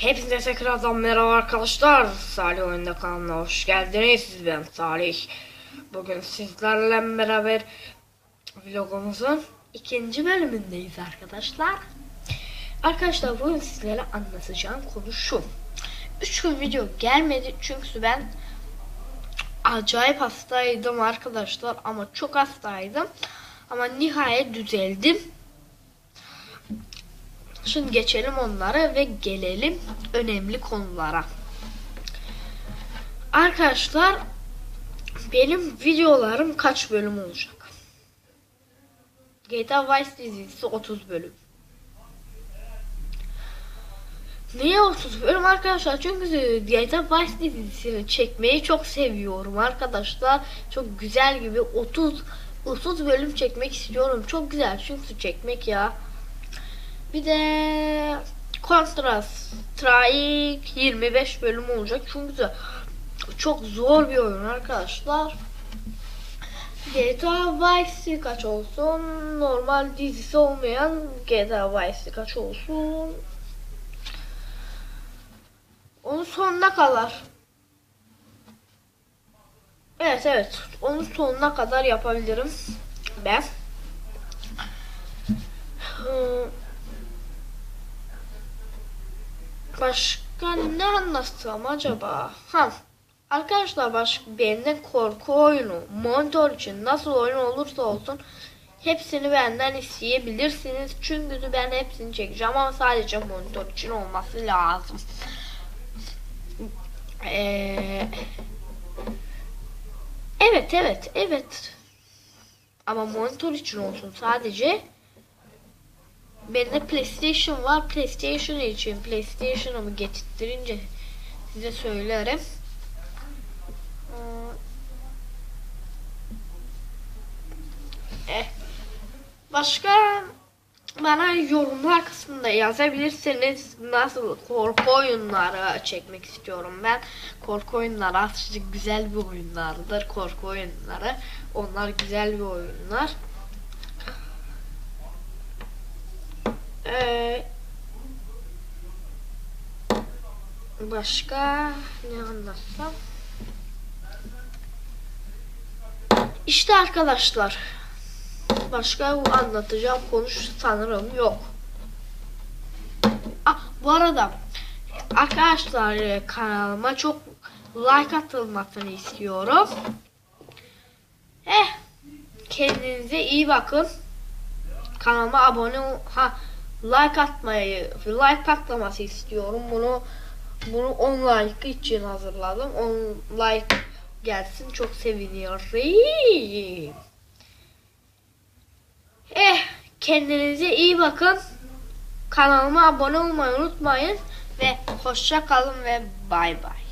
Hepinize tekrardan merhaba arkadaşlar. Salih Oyunda kanalına hoş geldiniz. Ben Salih. Bugün sizlerle beraber vlogumuzun ikinci bölümündeyiz arkadaşlar. Arkadaşlar bugün sizlere anlatacağım konu şu. Üç gün video gelmedi çünkü ben acayip hastaydım arkadaşlar ama çok hastaydım. Ama nihayet düzeldim. Şimdi geçelim onlara ve gelelim önemli konulara. Arkadaşlar benim videolarım kaç bölüm olacak? GTA Vice dizisi 30 bölüm. Niye 30 bölüm arkadaşlar? Çünkü GTA Vice dizisini çekmeyi çok seviyorum arkadaşlar. Çok güzel gibi 30 30 bölüm çekmek istiyorum. Çok güzel çünkü çekmek ya. Bir de Contrast Strike 25 bölüm olacak. Çünkü çok zor bir oyun arkadaşlar. GTA Vice kaç olsun? Normal dizisi olmayan GTA Vice kaç olsun? Onun sonuna kadar. Evet evet. Onun sonuna kadar yapabilirim. Ben. Hmm. Başka ne anlatsam acaba? Ha. Arkadaşlar başka benden korku oyunu, monitör için nasıl oyun olursa olsun hepsini benden isteyebilirsiniz. Çünkü ben hepsini çekeceğim ama sadece monitör için olması lazım. Ee, evet evet evet. Ama monitör için olsun sadece. Bende PlayStation var. PlayStation için PlayStation'ımı getirtirince size söylerim. Eh. Başka bana yorumlar kısmında yazabilirsiniz nasıl korku oyunları çekmek istiyorum ben. Korku oyunları aslında güzel bir oyunlardır. Korku oyunları. Onlar güzel bir oyunlar. Ee, başka ne anlatsam? İşte arkadaşlar. Başka anlatacağım konu sanırım yok. Ah, bu arada arkadaşlar e, kanalıma çok like atılmasını istiyorum. Eh, kendinize iyi bakın. Kanalıma abone ha like atmayı, like patlaması istiyorum. Bunu bunu 10 like için hazırladım. 10 like gelsin çok seviniyorum. Eh, kendinize iyi bakın. Kanalıma abone olmayı unutmayın ve hoşça kalın ve bay bay.